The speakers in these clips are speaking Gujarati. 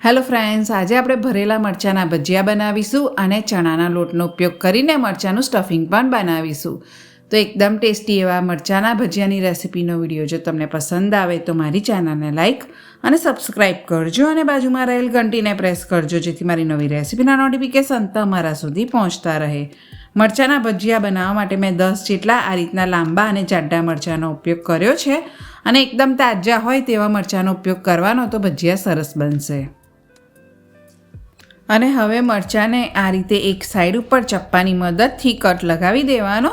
હેલો ફ્રેન્ડ્સ, આજે આપણે ભરેલા મરચાંના ભજીયા બનાવીશું અને ચણાના લોટનો ઉપયોગ કરીને મરચાંનું સ્ટફિંગ પણ બનાવીશું. તો એકદમ ટેસ્ટી એવા મરચાંના ભજીયાની રેસિપીનો વીડિયો જો તમને પસંદ આવે તો મારી ચેનલને લાઇક અને સબસ્ક્રાઇબ કરજો અને બાજુમાં રહેલ ઘંટીને પ્રેસ કરજો જેથી મારી નવી રેસિપીના નોટિફિકેશન તમારા સુધી પહોંચતા રહે. મરચાંના ભજીયા બનાવવા માટે મેં દસ જેટલા આ રીતના લાંબા અને જાડા મરચાંનો ઉપયોગ કર્યો છે અને એકદમ તાજા હોય તેવા મરચાંનો ઉપયોગ કરવાનો તો ભજીયા સરસ બનશે. અને હવે મરચાંને આ રીતે એક સાઈડ ઉપર ચપ્પાની મદદથી કટ લગાવી દેવાનો.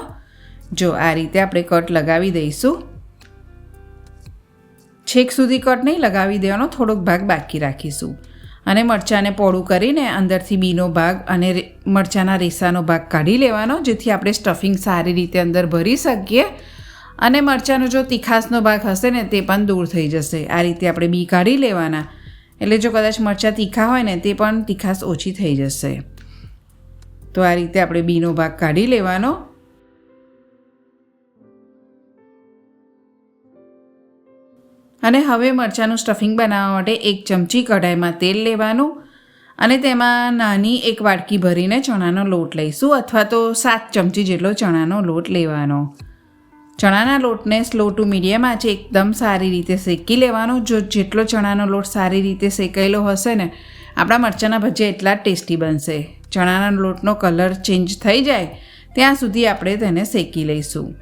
જો આ રીતે આપણે કટ લગાવી દઈશું. છેક સુધી કટ નહીં, લગાવી દેવાનો થોડોક ભાગ બાકી રાખીશું. અને મરચાંને પોળું કરીને અંદરથી બીનો ભાગ અને મરચાંના રેસાનો ભાગ કાઢી લેવાનો, જેથી આપણે સ્ટફિંગ સારી રીતે અંદર ભરી શકીએ. અને મરચાંનો જો તીખાસનો ભાગ હશે ને, તે પણ દૂર થઈ જશે. આ રીતે આપણે બી કાઢી લેવાના. એટલે જો કદાચ મરચાં તીખા હોય ને, તે પણ તીખાશ ઓછી થઈ જશે. તો આ રીતે આપણે બીનો ભાગ કાઢી લેવાનો. અને હવે મરચાંનું સ્ટફિંગ બનાવવા માટે એક ચમચી કઢાઈમાં તેલ લેવાનું અને તેમાં નાની એક વાટકી ભરીને ચણાનો લોટ લઈશું, અથવા તો સાત ચમચી જેટલો ચણાનો લોટ લેવાનો. ચણાના લોટને સ્લો ટુ મીડિયમ આંચે એકદમ સારી રીતે શેકી લેવાનો. જો જેટલો ચણાનો લોટ સારી રીતે શેકાયેલો હશે ને, આપણા મરચાંના ભજીયા એટલા જ ટેસ્ટી બનશે. ચણાના લોટનો કલર ચેન્જ થઈ જાય, ત્યાં સુધી આપણે તેને શેકી લઈશું.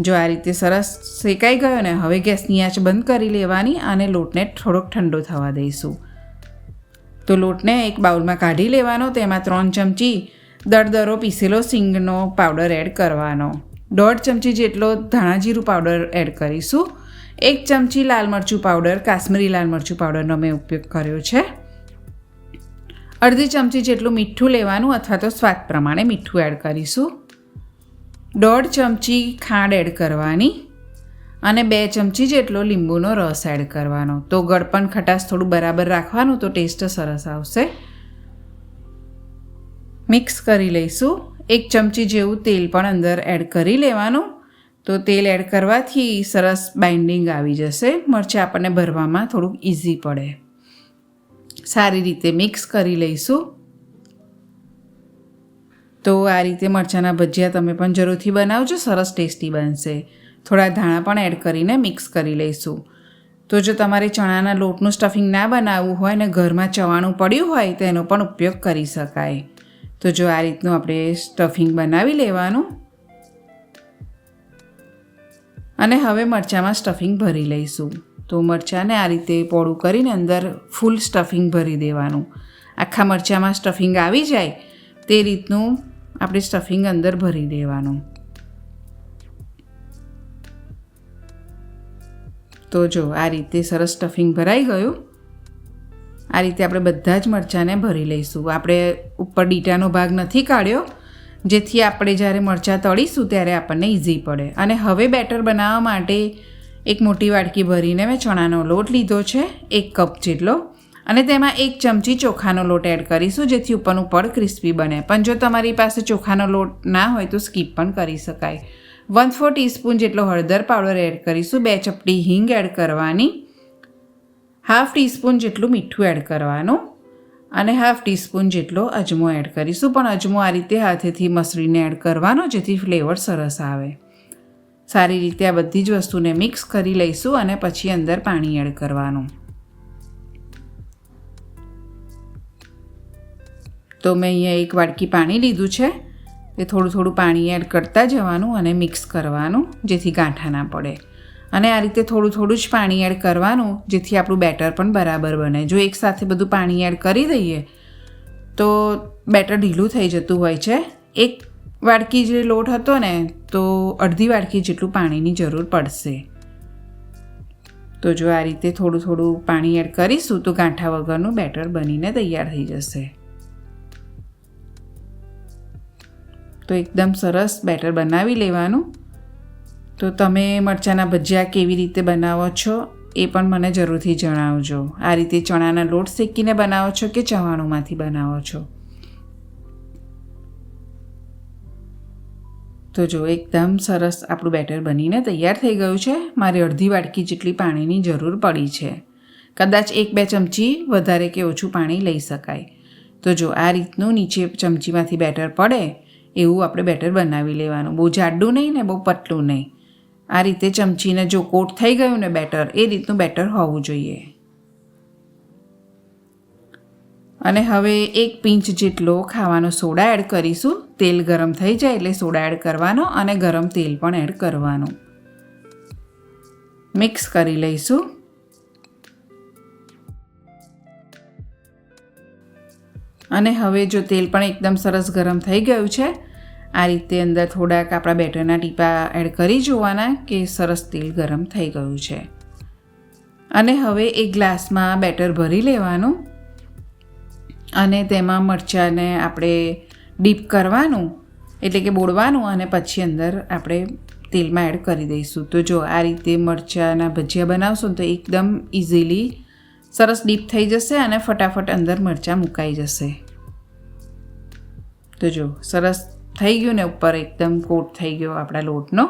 જો આ રીતે સરસ શેકાઈ ગયો ને, હવે ગેસની આંચ બંધ કરી લેવાની અને લોટને થોડોક ઠંડો થવા દઈશું. તો લોટને એક બાઉલમાં કાઢી લેવાનો, તેમાં ત્રણ ચમચી દરદરો પીસેલો સિંગનો પાવડર એડ કરવાનો. દોઢ ચમચી જેટલો ધાણાજીરું પાવડર એડ કરીશું. એક ચમચી લાલ મરચું પાવડર કાશ્મીરી લાલ મરચું પાવડરનો મેં ઉપયોગ કર્યો છે. અડધી ચમચી જેટલું મીઠું લેવાનું અથવા તો સ્વાદ પ્રમાણે મીઠું એડ કરીશું. દોઢ ચમચી ખાંડ એડ કરવાની અને બે ચમચી જેટલો લીંબુનો રસ એડ કરવાનો. તો ગળપણ ખટાશ થોડું બરાબર રાખવાનું તો ટેસ્ટ સરસ આવશે. મિક્સ કરી લઈશું. એક ચમચી જેવું તેલ પણ અંદર એડ કરી લેવાનું. તો તેલ એડ કરવાથી સરસ બાઇન્ડિંગ આવી જશે. મરચાં આપણને ભરવામાં થોડુંક ઇઝી પડે. સારી રીતે મિક્સ કરી લઈશું. તો આ રીતે મરચાંના ભજીયા તમે પણ જરૂરથી બનાવજો. સરસ ટેસ્ટી બનશે. થોડા ધાણા પણ એડ કરીને મિક્સ કરી લઈશું. તો જો તમારે ચણાના લોટનું સ્ટફિંગ ના બનાવવું હોય ને ઘરમાં ચવાણું પડ્યું હોય તો એનો પણ ઉપયોગ કરી શકાય. તો જો આ રીતનું આપણે સ્ટફિંગ બનાવી લેવાનું. અને હવે મરચાંમાં સ્ટફિંગ ભરી લઈશું. તો મરચાંને આ રીતે પોળું કરીને અંદર ફૂલ સ્ટફિંગ ભરી દેવાનું. આખા મરચાંમાં સ્ટફિંગ આવી જાય, તે રીતનું આપણે સ્ટફિંગ અંદર ભરી દેવાનું. તો જો આ રીતે સરસ સ્ટફિંગ ભરાઈ ગયું. આ રીતે આપણે બધા જ મરચાંને ભરી લઈશું. આપણે ઉપર ડીટાનો ભાગ નથી કાઢ્યો. જેથી આપણે જ્યારે મરચાં તળીશું ત્યારે આપણને ઇઝી પડે. અને હવે બેટર બનાવવા માટે એક મોટી વાટકી ભરીને મેં ચણાનો લોટ લીધો છે, એક કપ જેટલો. અને તેમાં એક ચમચી ચોખાનો લોટ એડ કરીશું, જેથી ઉપરનું પડ ક્રિસ્પી બને. પણ જો તમારી પાસે ચોખાનો લોટ ના હોય તો સ્કીપ પણ કરી શકાય. વન ફોર ટીસ્પૂન જેટલો હળદર પાવડર એડ કરીશું. બે ચપટી હિંગ એડ કરવાની. હાફ ટીસ્પૂન જેટલું મીઠું એડ કરવાનું અને હાફ ટીસ્પૂન જેટલો અજમો એડ કરીશું. પણ અજમો આ રીતે હાથેથી મસળીને એડ કરવાનો, જેથી ફ્લેવર સરસ આવે. સારી રીતે આ બધી જ વસ્તુને મિક્સ કરી લઈશું અને પછી અંદર પાણી એડ કરવાનું. તો મેં અહીંયા એક વાડકી પાણી લીધું છે. એ થોડું થોડું પાણી એડ કરતા જવાનું અને મિક્સ કરવાનું, જેથી ગાંઠા ના પડે. અને આ રીતે થોડું થોડું જ પાણી એડ કરવાનું, જેથી આપણું બેટર પણ બરાબર બને. જો એકસાથે બધું પાણી એડ કરી દઈએ, તો બેટર ઢીલું થઈ જતું હોય છે. એક વાડકી જે લોટ હતો ને, તો અડધી વાડકી જેટલું પાણીની જરૂર પડશે. તો જો આ રીતે થોડું થોડું પાણી એડ કરીશું, તો ગાંઠા વગરનું બેટર બનીને તૈયાર થઈ જશે. તો એકદમ સરસ બેટર બનાવી લેવાનું. તો તમે મરચાંના ભજીયા કેવી રીતે બનાવો છો એ પણ મને જરૂરથી જણાવજો. આ રીતે ચણાના લોટ શેકીને બનાવો છો કે ચવાણુંમાંથી બનાવો છો? તો જો, એકદમ સરસ આપણું બેટર બનીને તૈયાર થઈ ગયું છે. મારે અડધી વાટકી જેટલી પાણીની જરૂર પડી છે. કદાચ એક બે ચમચી વધારે કે ઓછું પાણી લઈ શકાય. તો જો, આ રીતનું નીચે ચમચીમાંથી બેટર પડે, એવું આપણે બેટર બનાવી લેવાનું. બહુ જાડું નહીં ને બહુ પતલું નહીં. આ રીતે ચમચીને જો કોટ થઈ ગયું ને બેટર, એ રીતનું બેટર હોવું જોઈએ. અને હવે એક પિંચ જેટલો ખાવાનો સોડા એડ કરીશું. તેલ ગરમ થઈ જાય એટલે સોડા એડ કરવાનો અને ગરમ તેલ પણ એડ કરવાનું. મિક્સ કરી લઈશું. અને હવે જો તેલ પણ એકદમ સરસ ગરમ થઈ ગયું છે આ રીતે અંદર થોડાક આપણા બેટરના ટીપા એડ કરી જોવાના કે સરસ તેલ ગરમ થઈ ગયું છે. અને હવે એક ગ્લાસમાં બેટર ભરી લેવાનું. અને તેમાં મરચાંને આપણે ડીપ કરવાનું, એટલે કે બોળવાનું અને પછી અંદર આપણે તેલમાં એડ કરી દઈશું. તો જો આ રીતે મરચાંના ભજીયા બનાવશો તો એકદમ ઇઝીલી સરસ ડીપ થઈ જશે અને ફટાફટ અંદર મરચાં મુકાઈ જશે. તો જો સરસ થઈ ગયું ને ઉપર એકદમ કોટ થઈ ગયો આપણા લોટનો.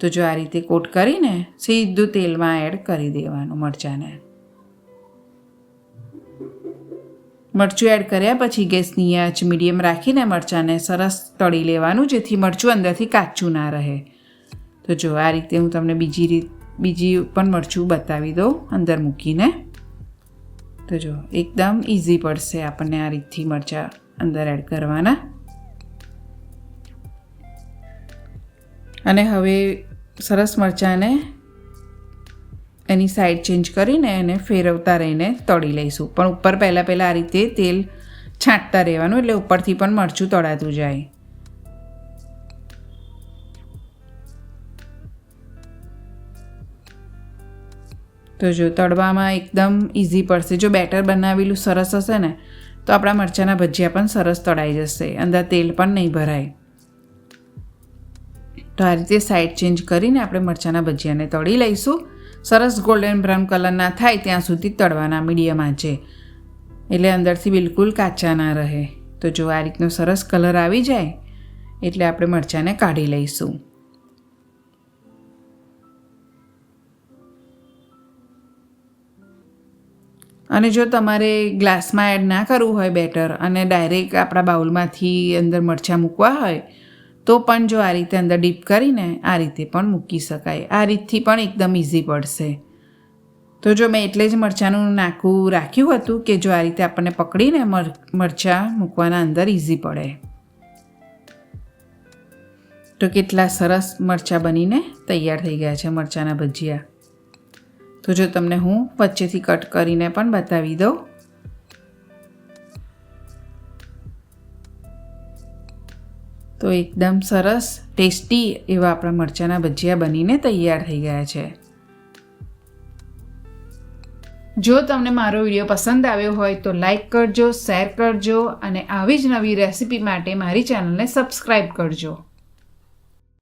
તો જો આ રીતે કોટ કરીને સીધું તેલમાં એડ કરી દેવાનું મરચાંને. મરચું એડ કર્યા પછી ગેસની આંચ મીડિયમ રાખીને મરચાંને સરસ તળી લેવાનું, જેથી મરચું અંદરથી કાચું ના રહે. તો જો આ રીતે હું તમને બીજી રીત, બીજી પણ મરચું બતાવી દઉં અંદર મૂકીને. તો જો એકદમ ઇઝી પડશે આપણને આ રીતથી મરચાં અંદર એડ કરવાના. અને હવે સરસ મરચાંને એની સાઈડ ચેન્જ કરીને એને ફેરવતા રહીને તળી લઈશું. પણ ઉપર પહેલાં પહેલાં આ રીતે તેલ છાંટતા રહેવાનું, એટલે ઉપરથી પણ મરચું તળાતું જાય. તો જો તળવામાં એકદમ ઇઝી પડશે. જો બેટર બનાવેલું સરસ હશે ને, તો આપણા મરચાંના ભજીયા પણ સરસ તળાઈ જશે. અંદર તેલ પણ નહીં ભરાય. તો આ રીતે સાઈડ ચેન્જ કરીને આપણે મરચાંના ભજીયાને તળી લઈશું. સરસ ગોલ્ડન બ્રાઉન કલરના થાય ત્યાં સુધી તળવાના મીડિયમ આંચે એટલે અંદરથી બિલકુલ કાચા ના રહે. તો જો આ રીતનો સરસ કલર આવી જાય, એટલે આપણે મરચાંને કાઢી લઈશું. અને જો તમારે ગ્લાસમાં એડ ના કરવું હોય બેટર અને ડાયરેક્ટ આપણા બાઉલમાંથી અંદર મરચાં મૂકવા હોય તો પણ જો આ રીતે અંદર ડીપ કરીને આ રીતે પણ મૂકી શકાય. આ રીતથી પણ એકદમ ઇઝી પડશે. તો જો મેં એટલે જ મરચાંનું નાખવું રાખ્યું હતું કે જો આ રીતે આપણને પકડીને મર, મરચાં મૂકવાના અંદર ઇઝી પડે. તો કેટલા સરસ મરચાં બનીને તૈયાર થઈ ગયા છે મરચાંના ભજીયા. તો જો તમને હું વચ્ચેથી કટ કરીને પણ બતાવી દઉં. તો એકદમ સરસ, ટેસ્ટી એવા આપણા મરચાંના ભજીયા બનીને તૈયાર થઈ ગયા છે. જો તમને મારો વીડિયો પસંદ આવ્યો હોય તો લાઈક કરજો, શેર કરજો અને આવી જ નવી રેસિપી માટે મારી ચેનલને સબસ્ક્રાઈબ કરજો.